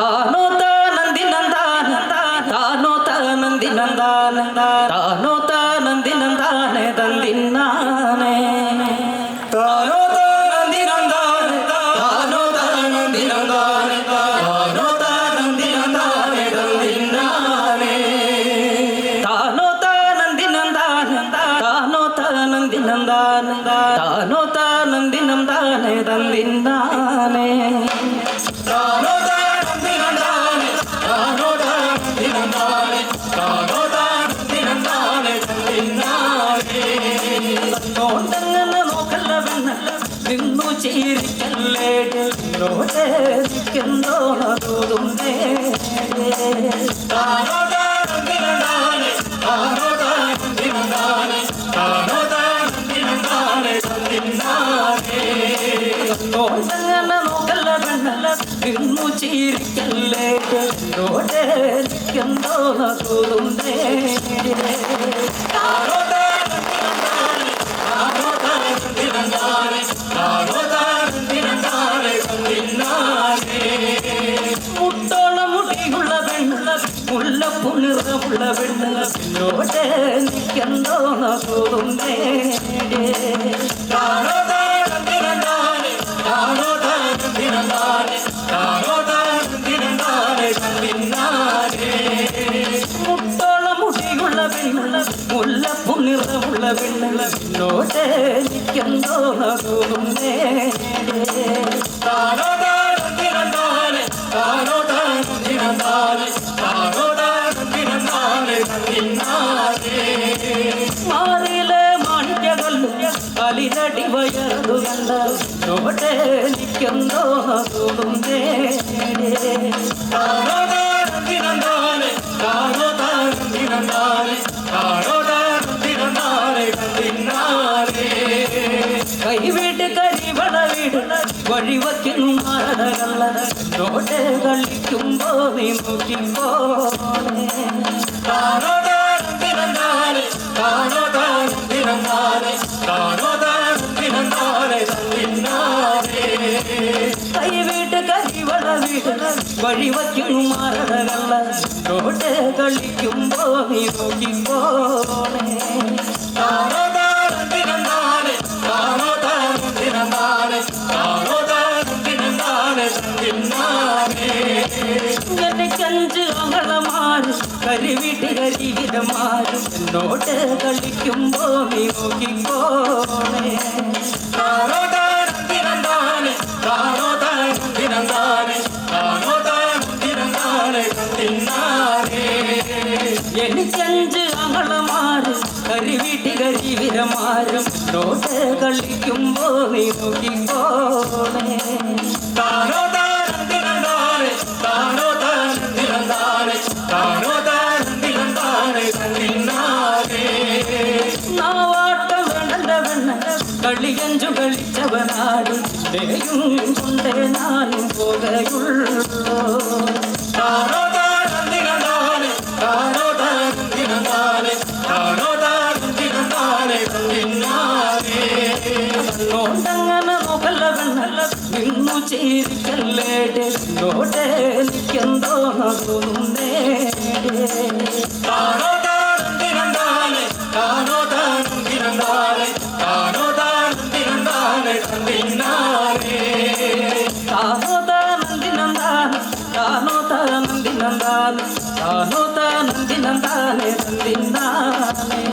తానో తానంది నందాన తానో తానంది నందాన తానో తానంది నందానే తందిన్నానే తానో తానంది నందాన తానో తానంది నందాన తానో తానంది నందానే తందిన్నానే తానో తానంది నందాన తానో తానంది నందాన తానో తానంది నందానే తందిన్నానే తానో തന്നിന്നാനേ. തന്നോണ്ടങ്ങനെ നോക്കല്ല പെണ്ണല്ല നിന്നു ചീരിക്കല്ലേ? നോടെ മുട്ടോളം മുടിയുള്ള പെണ്ണുള്ള മുല്ല നിറമുള്ള പെണ്ണുള്ള പിന്നോടെ നിൽക്കണ്ടോണ തോന്നുന്നേ താനന്തി വയർന്നു താനോ താനന്തി നന്ദാനെ തന്നിന്നാനേ. കൈവീട്ട് കരിവള വീട് വഴിവയ്ക്കുന്നു കളിക്കുമ്പോ നീ നോക്കിപ്പോ താനോ താരം തിരന്നാലേ താനോ താരം നന്ദാനെ വഴിവയ്ക്കുന്നു മറകള്ള നോടെ കളിക്കുമ്പോ നീ നോക്കിപ്പോണേ താനോ താനന്തി നന്ദാനെ താനോ താനന്തി നന്ദാനെ താനോ താനന്തി നന്ദാനെ തന്നിന്നാനേ. എനിക്കഞ്ച് അങ്ങളമാരും കരിവിട്ട് കരിവിതമാരും എന്നോട് കളിക്കുമ്പോ നീ നോക്കിക്കോണേ താനോ എനിക്കഞ്ച് അങ്ങളമാരും കരിവിട്ട് കരിവിരമാരും നോട്ട് കളിക്കുമ്പോ നീ നോക്കിക്കോണേ താനോ താനന്തി നന്ദാനെ താനോ താനന്തി നന്ദാനെ താനോ താനന്തി നന്ദാനെ തന്നിന്നാനേ. നാവാട്ടം വേണ്ടവണ്ണ കളിയഞ്ചു കളിച്ചവനാട് കൊണ്ടേ ഞാനും ചേരിക്കല്ലേടെ നോടെ നിൽക്കെന്തോ തോന്നുന്നേ താനോ താനന്തി നന്ദാനെ താനോ താനന്തി നന്ദാനെ താനോ താനന്തി നന്ദാനെ തന്നിന്നാനേ. താനോ താനന്തി നന്ദാനെ താനോ താനന്തി നന്ദാനെ താനോ താനന്തി നന്ദാനെ തന്നിന്നാനേ